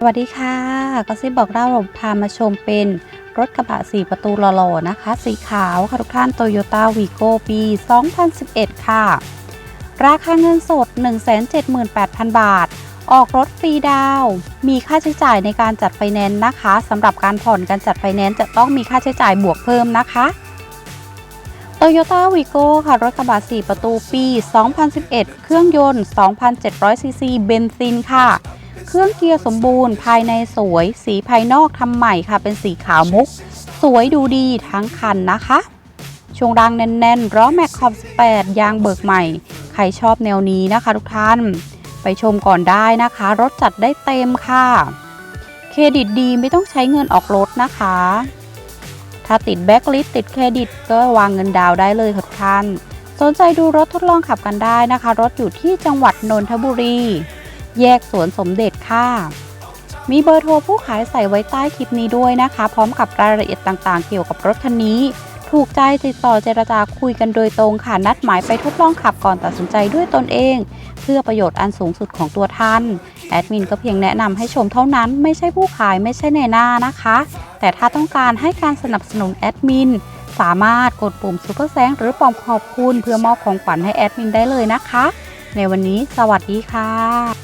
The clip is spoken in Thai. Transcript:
สวัสดีค่ะก็ซิบอกเล่าเราพามาชมเป็นรถกระบะ 4 ประตูหล่อๆนะคะ สีขาวค่ะทุกท่าน Toyota Vigo ปี 2011 ค่ะ ราคาเงินสด 178,000 บาท ออกรถฟรีดาว มีค่าใช้จ่ายในการจัดไฟแนนซ์นะคะสำหรับการผ่อนการจัดไฟแนนซ์จะต้องมีค่าใช้จ่ายบวกเพิ่มนะคะ Toyota Vigo ค่ะ รถกระบะ 4 ประตูปี 2011 เครื่องยนต์ 2,700ซีซีเบนซินค่ะ เครื่องเกียร์สมบูรณ์ภายในสวย สีภายนอกทำใหม่ค่ะ เป็นสีขาวมุก สวยดูดีทั้งคันนะคะ ช่วงรางแน่นๆล้อแม็กขอบ18 ยางเบิกใหม่ ใครชอบแนวนี้นะคะ ทุกท่าน ไปชมก่อนได้นะคะ รถจัดได้เต็มค่ะ เครดิตดีไม่ต้องใช้เงินออกรถนะคะ ถ้าติดแบ็กลิสติดเครดิต ก็วางเงินดาวน์ได้เลยค่ะทุกท่านสนใจดูรถทดลองขับกันได้นะคะ รถอยู่ที่จังหวัดนนทบุรี แยกสวนสมเด็จค่ะ มีเบอร์โทรผู้ขายใส่ไว้ใต้คลิปนี้ด้วยนะคะ พร้อมกับรายละเอียดต่างๆ เกี่ยวกับรถคันนี้ ถูกใจติดต่อเจรจาคุยกันโดยตรงค่ะ นัดหมายไปทดลองขับก่อนตัดสินใจด้วยตนเอง เพื่อประโยชน์อันสูงสุดของตัวท่าน แอดมินก็เพียงแนะนำให้ชมเท่านั้น ไม่ใช่ผู้ขายไม่ใช่ในหน้านะคะ แต่ถ้าต้องการให้การสนับสนุนแอดมินสามารถกดปุ่มซุปเปอร์แซงหรือปุ่มขอบคุณเพื่อมอบของขวัญให้แอดมินได้เลยนะคะ ในวันนี้สวัสดีค่ะ